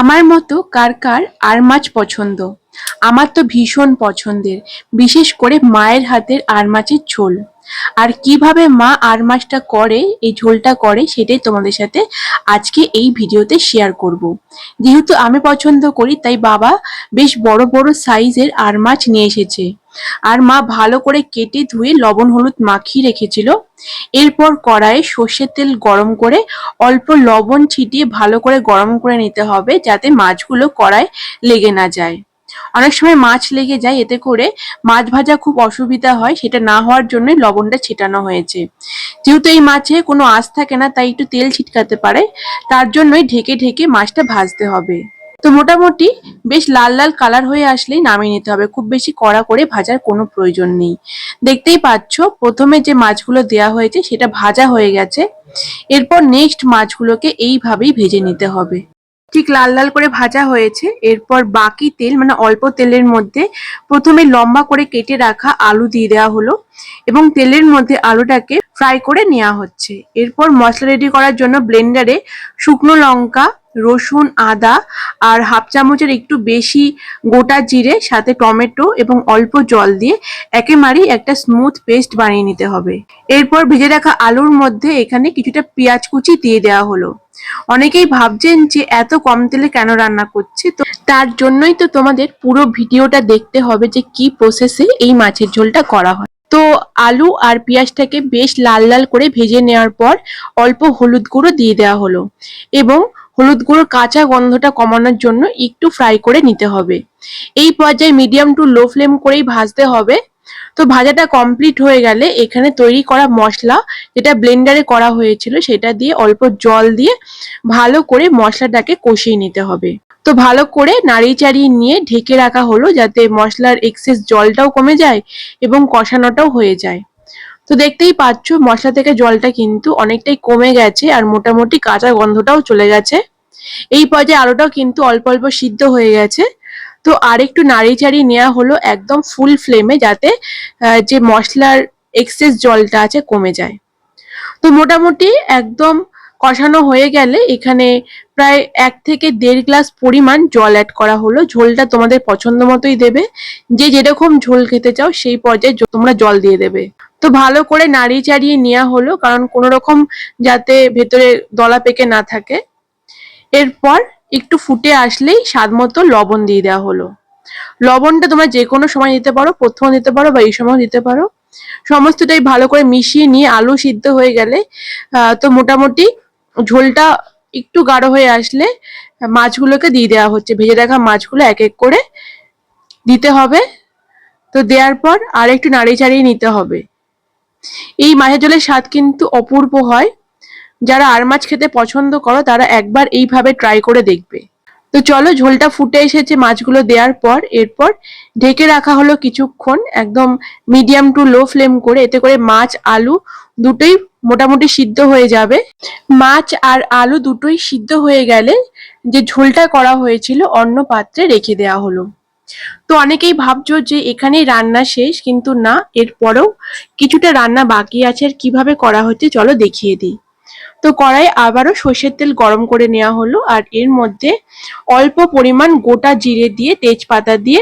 আমার মতো কার কার আর মাছ পছন্দ? আমার তো ভীষণ পছন্দের, বিশেষ করে মায়ের হাতের আর মাছের ঝোল। আর কীভাবে মা আর মাছটা করে, এই ঝোলটা করে, সেটাই তোমাদের সাথে আজকে এই ভিডিওতে শেয়ার করব। যেহেতু আমি পছন্দ করি, তাই বাবা বেশ বড় বড় সাইজের আর মাছ নিয়ে এসেছে। আর মা ভালো করে কেটে ধুয়ে লবণ হলুদ মাখিয়ে রেখেছিল। এরপর কড়াইয়ে সর্ষের তেল গরম করে অল্প লবণ ছিটিয়ে ভালো করে গরম করে নিতে হবে যাতে মাছগুলো কড়াই লেগে না যায়। অনেক সময় মাছ লেগে যায়, এতে করে মাছ ভাজা খুব অসুবিধা হয়, সেটা না হওয়ার জন্য লবণটা ছিটানো হয়েছে। যেহেতু এই মাছে কোনো আঁশ থাকে না, তাই একটু তেল ছিটকাতে পারে, তার জন্যই ঢেকে ঢেকে মাছটা ভাজতে হবে। তো মোটামুটি বেশ লাল লাল কালার হয়ে আসলেই নামিয়ে নিতে হবে। খুব বেশি কড়া করে ভাজার কোনো প্রয়োজন নেই। দেখতেই পাচ্ছ, প্রথমে যে মাছগুলো দেয়া হয়েছে সেটা ভাজা হয়ে গেছে। এরপর নেক্সট মাছগুলোকে এইভাবেই ভেজে নিতে হবে। ঠিক লাল লাল করে ভাজা হয়েছে। এরপর বাকি তেল মানে অল্প তেলের মধ্যে প্রথমে লম্বা করে কেটে রাখা আলু দিয়ে দেওয়া হলো এবং তেলের মধ্যে আলুটাকে ফ্রাই করে নেওয়া হচ্ছে। এরপর মশলা রেডি করার জন্য ব্লেন্ডারে শুকনো লঙ্কা রসুন, আদা আর হাফ চামচের একটু বেশি গোটা জিরে, সাথে টমেটো এবং অল্প জল দিয়ে একেবারেই একটা স্মুথ পেস্ট বানিয়ে নিতে হবে। এরপর ভেজে রাখা আলুর মধ্যে এখানে কিছুটা পেঁয়াজ কুচি দিয়ে দেওয়া হলো। অনেকেই ভাবছেন যে এত কম তেলে কেন রান্না করছে? তো তার জন্যই তো তোমাদের পুরো ভিডিওটা দেখতে হবে যে কি প্রসেসে এই মাছের ঝোলটা করা হয়। তো আলু আর পেঁয়াজটাকে বেশ লাল লাল করে ভেজে নেওয়ার পর অল্প হলুদ গুঁড়ো দিয়ে দেওয়া হলো। এবং হলুদ গুঁড়োর কাঁচা গন্ধটা কমানোর জন্য একটু ফ্রাই করে নিতে হবে। এই পর্যায়ে মিডিয়াম টু লো ফ্লেম করেই ভাজতে হবে। তো ভাজাটা কমপ্লিট হয়ে গেলে এখানে তৈরি করা মশলা যেটা ব্লেন্ডারে করা হয়েছিল সেটা দিয়ে অল্প জল দিয়ে ভালো করে মশলাটাকে কষিয়ে নিতে হবে। তো ভালো করে নাড়িয়ে চাড়িয়ে নিয়ে ঢেকে রাখা হলো যাতে মশলার এক্সেস জলটাও কমে যায় এবং কষানোটাও হয়ে যায়। তো দেখতেই পাচ্ছ, মশলা থেকে জলটা কিন্তু অনেকটাই কমে গেছে আর মোটামুটি কাঁচা গন্ধটাও চলে গেছে। এই পর্যায়ে আলুটাও কিন্তু অল্প অল্প সিদ্ধ হয়ে গেছে। তো আরেকটু নাড়িয়ে চাড়িয়ে নেওয়া হলো একদম ফুল ফ্লেমে যাতে যে মশলার এক্সেস জলটা আছে কমে যায়। তো মোটামুটি একদম কষানো হয়ে গেলে এখানে প্রায় এক থেকে দেড় গ্লাস পরিমাণ জল অ্যাড করা হলো। ঝোলটা তোমাদের পছন্দ মতোই দেবে। যে যেরকম ঝোল খেতে চাও সেই পর্যায়ে তোমরা জল দিয়ে দেবে। তো ভালো করে নাড়িয়ে চাড়িয়ে নেওয়া হলো, কারণ কোনো রকম যাতে ভেতরে দলা পেকে না থাকে। এরপর একটু ফুটে আসলেই স্বাদ মতো লবণ দিয়ে দেওয়া হলো। লবণটা তোমরা যে কোনো সময় দিতে পারো, প্রথমে দিতে পারো বা এই সময় দিতে পারো। সমস্তটাই ভালো করে মিশিয়ে নিয়ে আলু সিদ্ধ হয়ে গেলে তো মোটামুটি ঝোলটা একটু গাঢ় হয়ে আসলে মাছগুলোকে দিয়ে দেওয়া হচ্ছে। ভেজে রাখা মাছগুলো এক এক করে দিতে হবে। তো দেওয়ার পর আর একটু নাড়িয়ে চাড়িয়ে নিতে হবে। এই মাছের ঝোলের স্বাদ কিন্তু অপূর্ব হয়। যারা আর মাছ খেতে পছন্দ করো, তারা একবার এইভাবে ট্রাই করে দেখবে। তো চলো, ঝোলটা ফুটে এসেছে মাছগুলো দেওয়ার পর। এরপর ঢেকে রাখা হলো কিছুক্ষণ একদম মিডিয়াম টু লো ফ্লেম করে। এতে করে মাছ, আলু দুটোই মোটামুটি সিদ্ধ হয়ে যাবে। মাছ আর আলু দুটোই সিদ্ধ হয়ে গেলে যে ঝোলটা করা হয়েছিল, অন্য পাত্রে রেখে দেওয়া হলো। তো অনেকেই ভাবছ যে এখানেই রান্না শেষ, কিন্তু না, এরপরেও কিছুটা রান্না বাকি আছে আর কীভাবে করা হচ্ছে চলো দেখিয়ে দিই। তো কড়াই আবারও সর্ষের তেল গরম করে নেওয়া হলো আর এর মধ্যে অল্প পরিমাণ গোটা জিরে দিয়ে তেজপাতা দিয়ে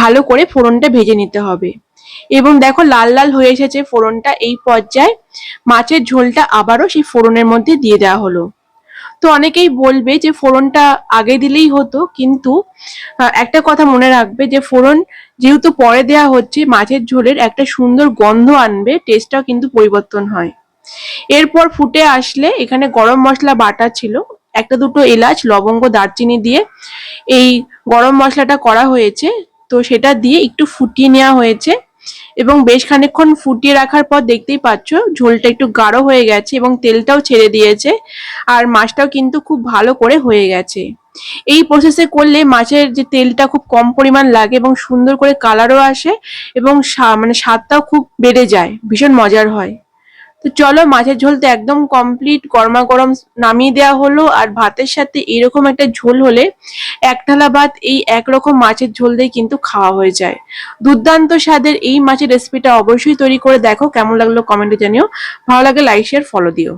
ভালো করে ফোড়নটা ভেজে নিতে হবে। এবং দেখো লাল লাল হয়ে এসেছে ফোড়নটা, এই পর্যায়ে মাছের ঝোলটা আবারও সেই ফোড়নের মধ্যে দিয়ে দেওয়া হলো। তো অনেকেই বলবে যে ফোড়নটা আগে দিলেই হতো, কিন্তু একটা কথা মনে রাখবে যে ফোড়ন যেহেতু পরে দেওয়া হচ্ছে, মাছের ঝোলের একটা সুন্দর গন্ধ আনবে টেস্টটাও কিন্তু পরিবর্তন হয়। এরপর ফুটে আসলে এখানে গরম মশলা বাটা ছিল, একটা দুটো এলাচ, লবঙ্গ, দারচিনি দিয়ে এই গরম মশলাটা করা হয়েছে, তো সেটা দিয়ে একটু ফুটিয়ে নেওয়া হয়েছে। এবং বেশ খানিকক্ষণ ফুটিয়ে রাখার পর দেখতেই পাচ্ছ, ঝোলটা একটু গাঢ় হয়ে গেছে এবং তেলটাও ছেড়ে দিয়েছে আর মাছটাও কিন্তু খুব ভালো করে হয়ে গেছে। এই প্রসেসে করলে মাছের যে তেলটা খুব কম পরিমাণ লাগে এবং সুন্দর করে কালারও আসে এবং মানে স্বাদটাও খুব বেড়ে যায়, ভীষণ মজার হয়। তো চলো মাছের ঝোল তো একদম কমপ্লিট গরমা গরম নামিয়ে দেওয়া হলো। আর ভাতের সাথে এরকম একটা ঝোল হলে এক থালা ভাত এই একরকম মাছের ঝোল দিয়ে কিন্তু খাওয়া হয়ে যায়। দুর্দান্ত স্বাদের এই মাছের রেসিপিটা অবশ্যই তৈরি করে দেখো, কেমন লাগল কমেন্টে জানিও। ভালো লাগে লাইক শেয়ার ফলো দিও।